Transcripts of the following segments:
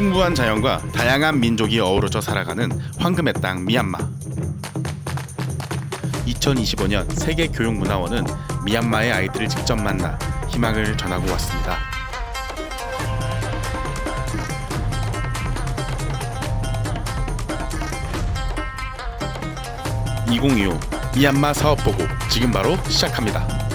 풍부한 자연과 다양한 민족이 어우러져 살아가는 황금의 땅 미얀마. 2025년 세계 교육 문화원은 미얀마의 아이들을 직접 만나 희망을 전하고 왔습니다. (2025) 미얀마 사업 보고 지금 바로 시작합니다.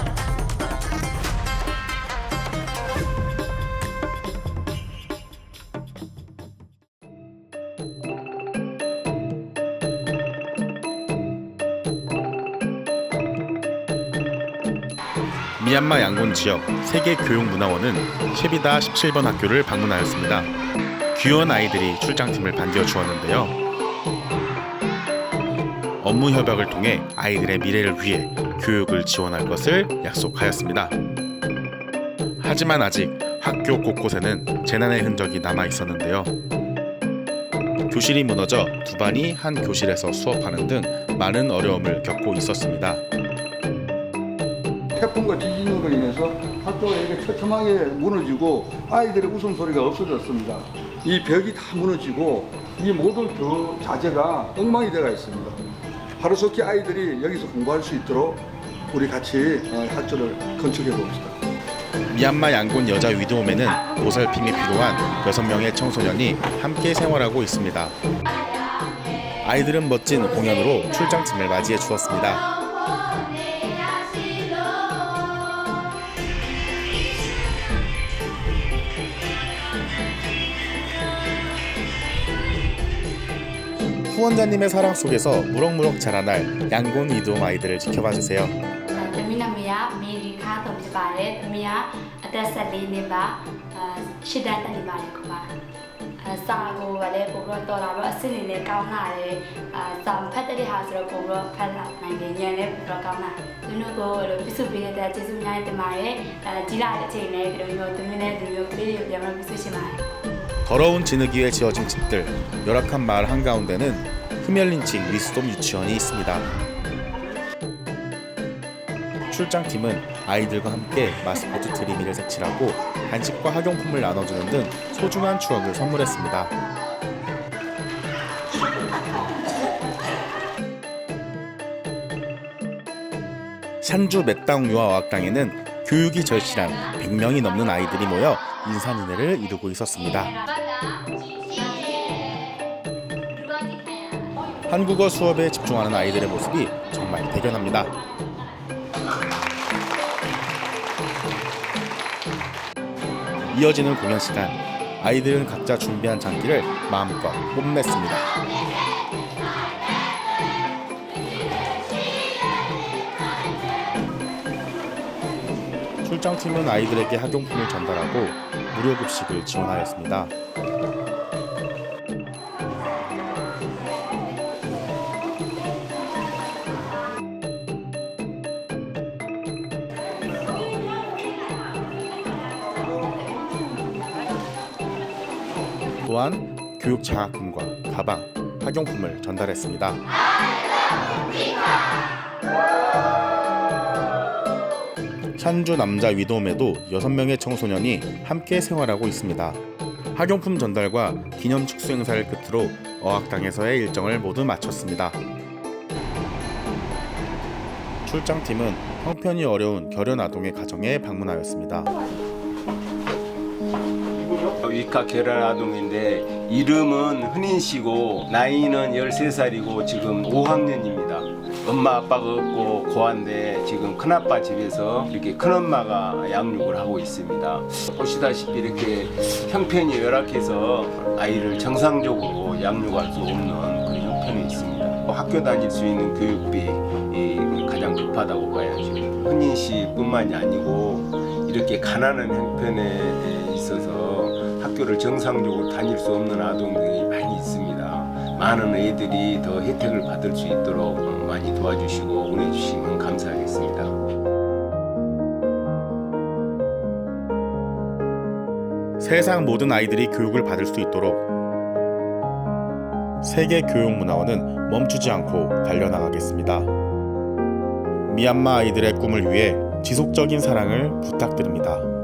미얀마 양곤 지역 세계교육문화원은 셰비다 17번 학교를 방문하였습니다. 귀여운 아이들이 출장팀을 반겨 주었는데요. 업무 협약을 통해 아이들의 미래를 위해 교육을 지원할 것을 약속하였습니다. 하지만 아직 학교 곳곳에는 재난의 흔적이 남아 있었는데요. 교실이 무너져 두 반이 한 교실에서 수업하는 등 많은 어려움을 겪고 있었습니다. 태풍과 지진으로 인해서 학교가 이렇게 처참하게 무너지고 아이들의 웃음소리가 없어졌습니다. 이 벽이 다 무너지고 이 모든 그 자재가 엉망이 되어 있습니다. 하루속히 아이들이 여기서 공부할 수 있도록 우리 같이 어, 학교를 건축해 봅시다. 미얀마 양곤 여자 위도우맨은 보살핌이 필요한 6명의 청소년이 함께 생활하고 있습니다. 아이들은 멋진 공연으로 출장팀을 맞이해 주었습니다. 후원자님의 사랑 속에서 무럭무럭 자라날 양곤 이돔 아이들을 지켜봐 주세요. 대미나미야 미리카 덤지바레 미야 아다살리네바 시다타니바레코바 싸고 와레 고로 또라로 스니네 까우나레 잠패들이 하스로 고로 팔라나게냐레 고로 까우나. 누누고 비수비레다 제수냐에 때마레 지라레 체인에 그런 요 때문에 누누 그리를 염을 비수시마레 더러운 진흙 위에 지어진 집들, 열악한 마을 한가운데는 흠열린칭 리스돔 유치원이 있습니다. 출장팀은 아이들과 함께 마스코트 드림이를 색칠하고 간식과 학용품을 나눠주는 등 소중한 추억을 선물했습니다. 산주 맥당 유아어학당에는 교육이 절실한 100명이 넘는 아이들이 모여 인산인해를 이루고 있었습니다. 한국어 수업에 집중하는 아이들의 모습이 정말 대견합니다. 이어지는 공연 시간, 아이들은 각자 준비한 장기를 마음껏 뽐냈습니다. 출장팀은 아이들에게 학용품을 전달하고 무료 급식을 지원하였습니다. 또한 교육 장학금과 가방, 학용품을 전달했습니다. 샨주 남자 위도움에도 6명의 청소년이 함께 생활하고 있습니다. 학용품 전달과 기념 축수 행사를 끝으로 어학당에서의 일정을 모두 마쳤습니다. 출장팀은 형편이 어려운 결연 아동의 가정에 방문하였습니다. 위카 계란 아동인데 이름은 흔인 씨고 나이는 13살이고 지금 5학년입니다. 엄마 아빠가 없고 고한데 지금 큰아빠 집에서 이렇게 큰엄마가 양육을 하고 있습니다. 보시다시피 이렇게 형편이 열악해서 아이를 정상적으로 양육할 수 없는 그런 형편이 있습니다. 학교 다닐 수 있는 교육비 이 가장 급하다고 봐야죠. 흔인 씨뿐만이 아니고 이렇게 가난한 형편에 있어서 학교를 정상적으로 다닐 수 없는 아동들이 많이 있습니다. 많은 애들이 더 혜택을 받을 수 있도록 도와주시고 응해주시면 감사하겠습니다. 세상 모든 아이들이 교육을 받을 수 있도록 세계 교육 문화원은 멈추지 않고 달려나가겠습니다. 미얀마 아이들의 꿈을 위해 지속적인 사랑을 부탁드립니다.